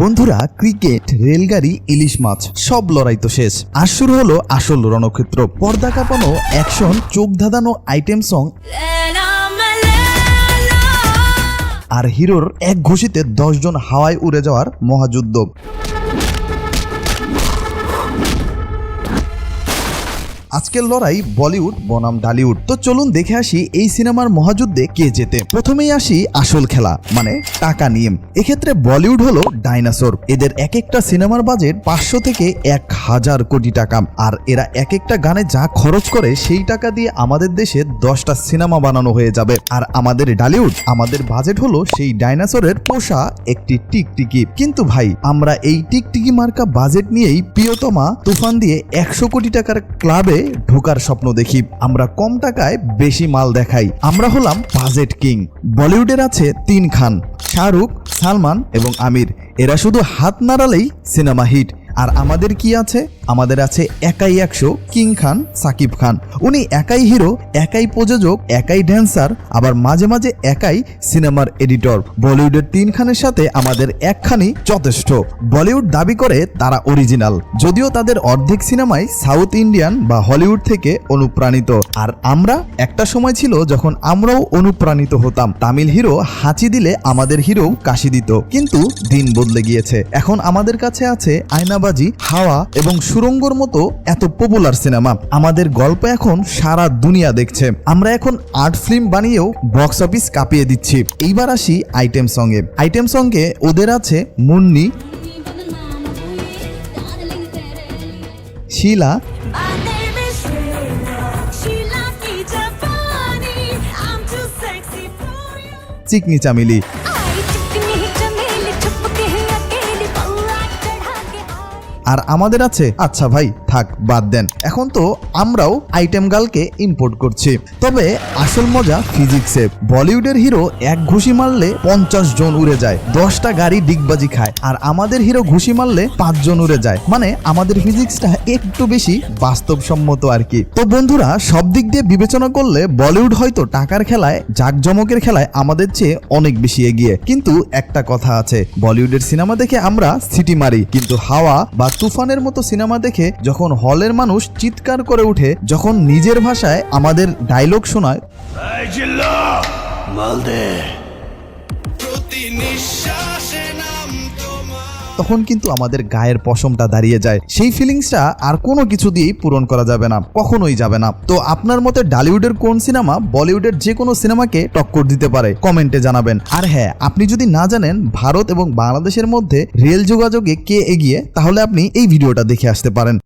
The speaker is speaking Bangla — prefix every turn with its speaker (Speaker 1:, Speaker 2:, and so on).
Speaker 1: বন্ধুরা, ক্রিকেট, রেলগাড়ি, ইলিশ মাছ, সব লড়াই তো শেষ। আর শুরু হলো আসল রণক্ষেত্র। পর্দা কাঁপানো অ্যাকশন, চোখ ধাঁধানো আইটেম সং আর হিরোর এক ঘুষিতে দশজন হাওয়ায় উড়ে যাওয়ার মহাযুদ্ধ। আজকের লড়াই বলিউড, বনাম ডালিউড। তো চলুন দেখে আসি এই সিনেমার মহাযুদ্ধে কে জেতে। প্রথমেই আসি আসল খেলা মানে টাকা নিয়ে। এক্ষেত্রে বলিউড হলো ডাইনাসোর। এদের এক একটা সিনেমার বাজেট পাঁচশো থেকে এক হাজার কোটি টাকা। আর এরা এক একটা গানে যা খরচ করে সেই টাকা দিয়ে আমাদের দেশে দশটা সিনেমা বানানো হয়ে যাবে। আর আমাদের ডালিউড, আমাদের বাজেট হলো সেই ডাইনাসোরের পোষা একটি টিকটিকি। কিন্তু ভাই, আমরা এই টিকটিকি মার্কা বাজেট নিয়েই প্রিয়তমা তুফান দিয়ে একশো কোটি টাকার ক্লাবে ঢোকার স্বপ্ন দেখি। আমরা কম টাকায় বেশি মাল দেখাই। আমরা হলাম বাজেট কিং। বলিউডের আছে তিন খান, শাহরুখ, সালমান এবং আমির। এরা শুধু হাত নাড়ালেই সিনেমা হিট। আর আমাদের কি আছে? আমাদের আছে একাই একশো কিং খান, সাকিব খান। উনি একাই হিরো, একাই প্রযোজক, একাই ড্যান্সার আবার মাঝে মাঝে একাই সিনেমার এডিটর বলিউডের তিন খানের সাথে আমাদের একখানি যথেষ্ট। বলিউড দাবি করে তারা অরিজিনাল যদিও তাদের অর্ধেক সিনেমাই সাউথ ইন্ডিয়ান বা হলিউড থেকে অনুপ্রাণিত। আর আমরা, একটা সময় ছিল যখন আমরাও অনুপ্রাণিত হতাম। তামিল হিরো হাঁচি দিলে আমাদের হিরো কাশি দিত। কিন্তু দিন বদলে গিয়েছে। এখন আমাদের কাছে আছে আয়নাবাজি, হাওয়া এবং সুরঙ্গর মতো এত পপুলার সিনেমা আমাদের গল্প এখন সারা দুনিয়া দেখছে। আমরা এখন আর্ট ফিল্ম বানিয়েও বক্স অফিস কাঁপিয়ে দিচ্ছি। এইবার আসি আইটেম সঙ্গে আইটেম সঙ্গে ওদের আছে মুন্নি, শিলা, চিকনি চামিলি। আর আমাদের আছে আচ্ছা ভাই, থাক, বাদ দেন। এখন তো আমরাও আইটেম গার্লকে ইম্পোর্ট করছি। তবে আসল মজা ফিজিক্সে বলিউডের হিরো এক ঘুষি মারলে পঞ্চাশ জন উড়ে যায়, দশটা গাড়ি ডিগবাজি খায়, আর আমাদের হিরো ঘুষি মারলে পাঁচজন উড়ে যায়। মানে আমাদের ফিজিক্সটা একটু বেশি বাস্তবসম্মত আর কি। তো বন্ধুরা, সব দিক দিয়ে বিবেচনা করলে বলিউড হয়তো টাকার খেলায়, জাকজমকের খেলায় আমাদের চেয়ে অনেক বেশি এগিয়ে। কিন্তু একটা কথা আছে, বলিউডের সিনেমা দেখে আমরা সিটি মারি, কিন্তু হাওয়া বা তুফানের মতো সিনেমা দেখে যখন হলের মানুষ চিৎকার করে উঠে যখন নিজের ভাষায় আমাদের ডায়লগ শোনায়
Speaker 2: প্রতি নিঃশ্বাসে তোমার
Speaker 1: তখন কিন্তু আমাদের গায়ের পশমটা দাঁড়িয়ে যায়। সেই ফিলিংসটা আর কোনো কিছু দিয়েই পূরণ করা যাবে না, কখনোই যাবে না। তো আপনার মতে ডালিউডের কোন সিনেমা বলিউডের যে কোনো সিনেমাকে টক্কর দিতে পারে? কমেন্টে জানাবেন। আর হ্যাঁ আপনি যদি না জানেন ভারত এবং বাংলাদেশের মধ্যে রেল যোগাযোগে কে এগিয়ে, তাহলে আপনি এই ভিডিওটা দেখে আসতে পারেন।